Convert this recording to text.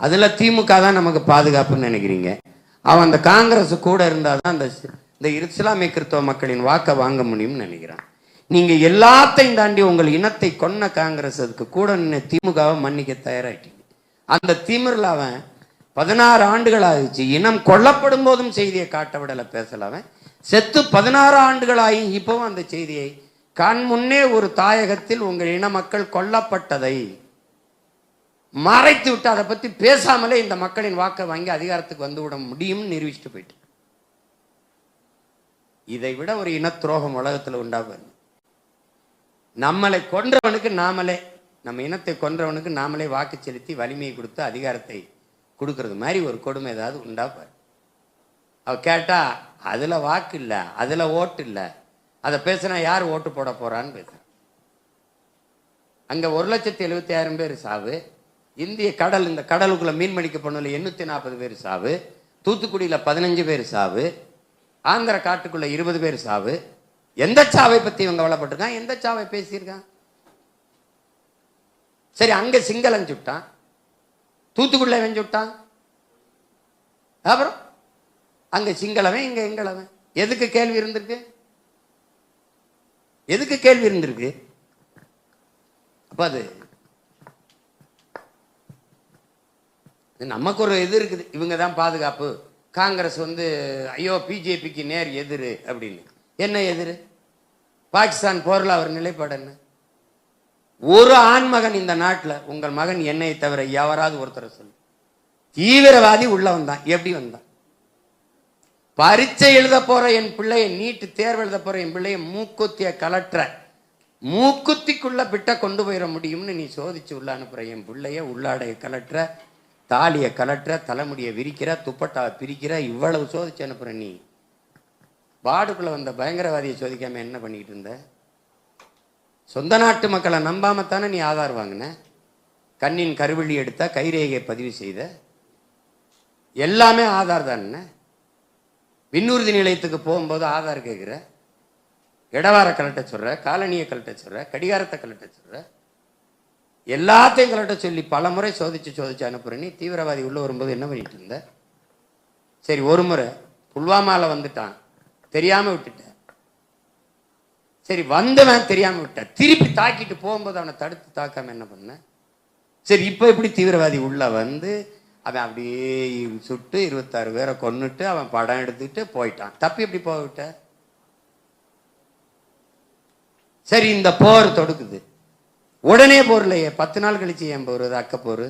அதில் திமுக தான் நமக்கு பாதுகாப்புன்னு நினைக்கிறீங்க? அவன் அந்த காங்கிரஸ் கூட இருந்தால் தான் அந்த இந்த இஸ்லாமிய கிறிஸ்தவ மக்களின் வாக்கை வாங்க முடியும்னு நினைக்கிறான். நீங்கள் எல்லாத்தையும் தாண்டி உங்கள் இனத்தை கொன்ன காங்கிரஸ் அதுக்கு கூட நின்று திமுகவை மன்னிக்க தயாராகிட்டீங்க அந்த திமிரில் அவன் பதினாறு ஆண்டுகள் ஆகிச்சு இனம் கொல்லப்படும் போதும் செய்தியை காட்ட விடலை பேசல அவன். செத்து பதினாறு ஆண்டுகளாகி இப்போவும் அந்த செய்தியை கண் முன்னே ஒரு தாயகத்தில் உங்கள் இன மக்கள் கொல்லப்பட்டதை மறைத்து விட்டு அதை பத்தி பேசாமலே இந்த மக்களின் வாக்கை வாங்கி அதிகாரத்துக்கு வந்து விட முடியும்னு நிரூபிச்சுட்டு போயிட்டு. இதை விட ஒரு இன துரோகம் உலகத்துல உண்டாகும் நம்மளை கொன்றவனுக்கு நாமளே நம்ம இனத்தை கொன்றவனுக்கு நாமளே வாக்கு செலுத்தி வலிமையை கொடுத்து அதிகாரத்தை கொடுக்கறது மாதிரி ஒரு கொடுமை ஏதாவது உண்டாப்பார் அவ கேட்டா அதுல வாக்கு இல்லை அதுல ஓட்டு இல்ல அதை பேசினா யார் ஓட்டு போட போறான்னு பேசுறான் அங்க ஒரு லட்சத்தி எழுபத்தி ஆயிரம் பேர் சாவு. இந்திய கடல் இந்த கடலுக்குள்ள மீன் மணிக்க போனதுல எண்ணூத்தி நாற்பது பேர் சாவு தூத்துக்குடியில பதினஞ்சு பேர் சாவு ஆந்திர காட்டுக்குள்ள இருபது பேர் சாவு. எந்த சாவை பத்தி இவங்க வளப்பட்டிருக்கான் எந்த சாவை பேசியிருக்கான் சரி அங்க சிங்களம் சுட்டான். தூத்துக்குடியில இவன் சுட்டான். அப்புறம்? அங்க சிங்களவன் இங்க எங்களவன். எதுக்கு கேள்வி இருந்திருக்கு? எதுக்கு கேள்வி இருந்திருக்கு? அப்ப அது நமக்கு ஒரு இது இருக்குது. இவங்க தான் பாதுகாப்பு. காங்கிரஸ் வந்து ஐயோ பிஜேபிக்கு நேர் எதிர் அப்படின்னு. என்ன எதிர்? பாகிஸ்தான் போரில் அவர் நிலைப்பாடு என்ன? ஒரு ஆண்மகன் இந்த நாட்டில் உங்கள் மகன் என்னை தவிர எவராது ஒருத்தரை சொல்லு. தீவிரவாதி உள்ள வந்தான் எப்படி வந்தான்? பரீட்சை எழுத போற என் பிள்ளையை நீட்டு தேர்வு எழுத போற என் பிள்ளையை மூக்குத்திய கலற்ற மூக்குத்திக்குள்ள பிட்ட கொண்டு போயிட முடியும்னு நீ சோதிச்சு உள்ள அனுப்புற என் பிள்ளைய உள்ளாடைய கலற்ற தாலியை கலற்ற தலைமுடியை விரிக்கிற துப்பட்டாவை பிரிக்கிற இவ்வளவு சோதிச்சு அனுப்புற நீ. பாடுக்குள்ள வந்த பயங்கரவாதியை சோதிக்காம என்ன பண்ணிக்கிட்டு இருந்த? சொந்த நாட்டு மக்களை நம்பாம தானே நீ ஆதார் வாங்கின? கண்ணின் கருவெள்ளி எடுத்த கைரேகையை பதிவு செய்த. எல்லாமே ஆதார் தானே விண்ணூர்தி நிலையத்துக்கு போகும்போது ஆதார் கேட்குற இடவார கலட்ட சொல்ற காலனியை கலட்ட சொல்ற கடிகாரத்தை கலட்ட சொல்ற. எல்லாத்தையும் கலட்ட சொல்லி பல முறை சோதிச்சு சோதிச்சு அனுப்புற நீ தீவிரவாதி உள்ளே வரும்போது என்ன பண்ணிட்டு இருந்த? சரி ஒரு முறை புல்வாமாவில் வந்துட்டான். தெரியாமல் விட்டுட்ட. சரி வந்தவன் தெரியாமல் விட்ட. திருப்பி தாக்கிட்டு போகும்போது அவனை தடுத்து தாக்காம என்ன பண்ண? சரி இப்போ எப்படி தீவிரவாதி உள்ள வந்து அவன் அப்படியே சுட்டு இருபத்தாறு பேரை கொன்னுட்டு அவன் படம் எடுத்துக்கிட்டு போயிட்டான். தப்பி எப்படி போக விட்ட? சரி இந்த போர் தொடுக்குது. உடனே போர்லையே பத்து நாள் கழிச்சு ஏன் போர்? அக்க போர்?